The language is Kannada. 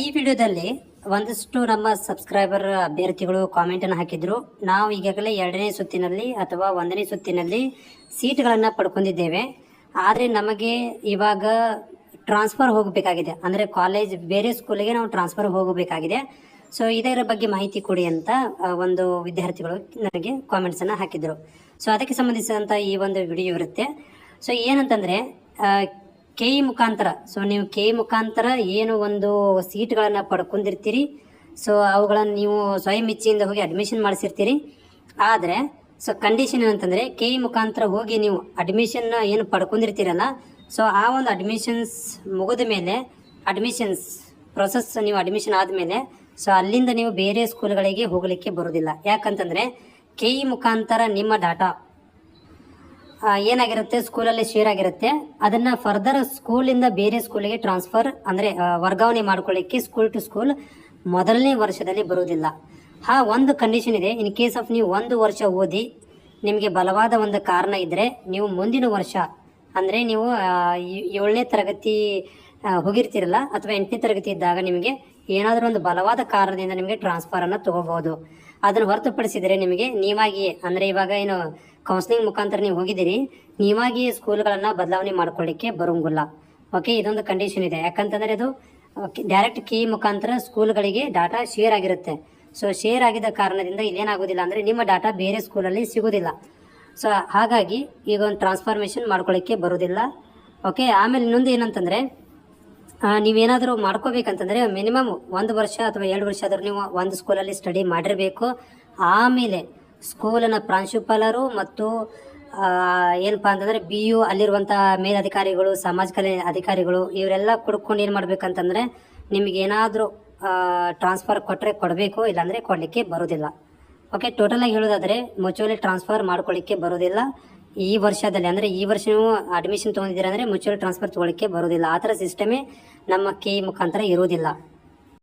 ಈ ವಿಡಿಯೋದಲ್ಲಿ ಒಂದಷ್ಟು ನಮ್ಮ ಸಬ್ಸ್ಕ್ರೈಬರ್ ಅಭ್ಯರ್ಥಿಗಳು ಕಾಮೆಂಟನ್ನು ಹಾಕಿದ್ರು. ನಾವು ಈಗಾಗಲೇ ಎರಡನೇ ಸುತ್ತಿನಲ್ಲಿ ಅಥವಾ ಒಂದನೇ ಸುತ್ತಿನಲ್ಲಿ ಸೀಟ್ಗಳನ್ನು ಪಡ್ಕೊಂಡಿದ್ದೇವೆ. ಆದರೆ ನಮಗೆ ಇವಾಗ ಟ್ರಾನ್ಸ್ಫರ್ ಹೋಗಬೇಕಾಗಿದೆ. ಅಂದರೆ ಕಾಲೇಜ್ ಬೇರೆ ಸ್ಕೂಲಿಗೆ ನಾವು ಟ್ರಾನ್ಸ್ಫರ್ ಹೋಗಬೇಕಾಗಿದೆ. ಸೊ ಇದರ ಬಗ್ಗೆ ಮಾಹಿತಿ ಕೊಡಿ ಅಂತ ಒಂದು ವಿದ್ಯಾರ್ಥಿಗಳು ನನಗೆ ಕಾಮೆಂಟ್ಸನ್ನು ಹಾಕಿದರು. ಸೊ ಅದಕ್ಕೆ ಸಂಬಂಧಿಸಿದಂಥ ಈ ಒಂದು ವಿಡಿಯೋ ಇರುತ್ತೆ. ಸೊ ಏನಂತಂದರೆ ಕೆ ಇ ಮುಖಾಂತರ. ಸೊ ನೀವು ಕೆ ಇ ಮುಖಾಂತರ ಏನು ಒಂದು ಸೀಟ್ಗಳನ್ನು ಪಡ್ಕೊಂಡಿರ್ತೀರಿ. ಸೊ ಅವುಗಳನ್ನು ನೀವು ಸ್ವಯಂ ಇಚ್ಛೆಯಿಂದ ಹೋಗಿ ಅಡ್ಮಿಷನ್ ಮಾಡಿಸಿರ್ತೀರಿ. ಆದರೆ ಸೊ ಕಂಡೀಷನ್ ಏನಂತಂದರೆ ಕೆ ಇ ಮುಖಾಂತರ ಹೋಗಿ ನೀವು ಅಡ್ಮಿಷನ್ನ ಏನು ಪಡ್ಕೊಂಡಿರ್ತೀರಲ್ಲ ಸೊ ಆ ಒಂದು ಅಡ್ಮಿಷನ್ಸ್ ಮುಗಿದ ಮೇಲೆ ಅಡ್ಮಿಷನ್ಸ್ ಪ್ರೊಸೆಸ್ ನೀವು ಅಡ್ಮಿಷನ್ ಆದಮೇಲೆ ಸೊ ಅಲ್ಲಿಂದ ನೀವು ಬೇರೆ ಸ್ಕೂಲ್ಗಳಿಗೆ ಹೋಗಲಿಕ್ಕೆ ಬರೋದಿಲ್ಲ. ಯಾಕಂತಂದರೆ ಕೆ ಇ ಮುಖಾಂತರ ನಿಮ್ಮ ಡಾಟಾ ಏನಾಗಿರುತ್ತೆ? ಸ್ಕೂಲಲ್ಲಿ ಶೇರ್ ಆಗಿರುತ್ತೆ ಅದನ್ನ ಫರ್ದರ್ ಸ್ಕೂಲಿಂದ ಬೇರೆ ಸ್ಕೂಲಿಗೆ ಟ್ರಾನ್ಸ್ಫರ್ ಅಂದರೆ ವರ್ಗಾವಣೆ ಮಾಡ್ಕೊಳ್ಳಿಕ್ಕೆ ಸ್ಕೂಲ್ ಟು ಸ್ಕೂಲ್ ಮೊದಲನೇ ವರ್ಷದಲ್ಲಿ ಬರುವುದಿಲ್ಲ. ಹಾ ಒಂದು ಕಂಡೀಷನ್ ಇದೆ. ಇನ್ ಕೇಸ್ ಆಫ್ ನೀವು ಒಂದು ವರ್ಷ ಓದಿ, ನಿಮಗೆ ಬಲವಾದ ಒಂದು ಕಾರಣ ಇದ್ದರೆ ನೀವು ಮುಂದಿನ ವರ್ಷ, ಅಂದರೆ ನೀವು ಏಳನೇ ತರಗತಿ ಹೋಗಿರ್ತಿರಲ್ಲ, ಅಥವಾ ಎಂಟನೇ ತರಗತಿ ಇದ್ದಾಗ ನಿಮಗೆ ಏನಾದರೂ ಒಂದು ಬಲವಾದ ಕಾರಣದಿಂದ ನಿಮಗೆ ಟ್ರಾನ್ಸ್ಫರನ್ನು ತಗೋಬಹುದು. ಅದನ್ನು ಹೊರತುಪಡಿಸಿದರೆ ನಿಮಗೆ ನೀವಾಗಿಯೇ, ಅಂದರೆ ಇವಾಗ ಏನು ಕೌನ್ಸಿಲಿಂಗ್ ಮುಖಾಂತರ ನೀವು ಹೋಗಿದ್ದೀರಿ, ನೀವಾಗಿ ಸ್ಕೂಲ್ಗಳನ್ನು ಬದಲಾವಣೆ ಮಾಡ್ಕೊಳ್ಳಿಕ್ಕೆ ಬರೋಂಗಿಲ್ಲ. ಓಕೆ ಇದೊಂದು ಕಂಡೀಷನ್ ಇದೆ. ಯಾಕಂತಂದರೆ ಅದು ಡೈರೆಕ್ಟ್ ಕೀ ಮುಖಾಂತರ ಸ್ಕೂಲ್ಗಳಿಗೆ ಡಾಟಾ ಶೇರ್ ಆಗಿರುತ್ತೆ. ಸೊ ಶೇರ್ ಆಗಿದ್ದ ಕಾರಣದಿಂದ ಇಲ್ಲೇನಾಗೋದಿಲ್ಲ ಅಂದರೆ ನಿಮ್ಮ ಡಾಟಾ ಬೇರೆ ಸ್ಕೂಲಲ್ಲಿ ಸಿಗೋದಿಲ್ಲ. ಸೊ ಹಾಗಾಗಿ ಈಗ ಒಂದು ಟ್ರಾನ್ಸ್ಫಾರ್ಮೇಷನ್ ಮಾಡ್ಕೊಳ್ಳಿಕ್ಕೆ ಬರೋದಿಲ್ಲ. ಓಕೆ ಆಮೇಲೆ ಇನ್ನೊಂದು ಏನಂತಂದರೆ ನೀವೇನಾದರೂ ಮಾಡ್ಕೋಬೇಕಂತಂದರೆ ಮಿನಿಮಮ್ ಒಂದು ವರ್ಷ ಅಥವಾ ಎರಡು ವರ್ಷ ಆದರೂ ನೀವು ಒಂದು ಸ್ಕೂಲಲ್ಲಿ ಸ್ಟಡಿ ಮಾಡಿರಬೇಕು. ಆಮೇಲೆ ಸ್ಕೂಲಿನ ಪ್ರಾಂಶುಪಾಲರು ಮತ್ತು ಏನಪ್ಪಾ ಅಂತಂದರೆ ಬಿ ಯು ಅಲ್ಲಿರುವಂಥ ಮೇಲಧಿಕಾರಿಗಳು, ಸಮಾಜ ಕಲ್ಯಾಣ ಅಧಿಕಾರಿಗಳು, ಇವರೆಲ್ಲ ಕುಡ್ಕೊಂಡು ಏನು ಮಾಡ್ಬೇಕಂತಂದರೆ ನಿಮಗೆ ಏನಾದರೂ ಟ್ರಾನ್ಸ್ಫರ್ ಕೊಟ್ಟರೆ ಕೊಡಬೇಕು, ಇಲ್ಲಾಂದರೆ ಕೊಡಲಿಕ್ಕೆ ಬರೋದಿಲ್ಲ. ಓಕೆ ಟೋಟಲಾಗಿ ಹೇಳೋದಾದರೆ ಮ್ಯೂಚುವಲಿ ಟ್ರಾನ್ಸ್ಫರ್ ಮಾಡ್ಕೊಳ್ಳಿಕ್ಕೆ ಬರೋದಿಲ್ಲ. ಈ ವರ್ಷದಲ್ಲಿ ಅಂದರೆ ಈ ವರ್ಷ ನೀವು ಅಡ್ಮಿಷನ್ ತೊಗೊಂಡಿದ್ದೀರಾ ಅಂದರೆ ಮ್ಯೂಚುವಲ್ ಟ್ರಾನ್ಸ್ಫರ್ ತೊಗೊಳಿಕ್ಕೆ ಬರೋದಿಲ್ಲ. ಆ ಥರ ಸಿಸ್ಟಮೇ ನಮ್ಮ ಕೆ ಮುಖಾಂತರ ಇರೋದಿಲ್ಲ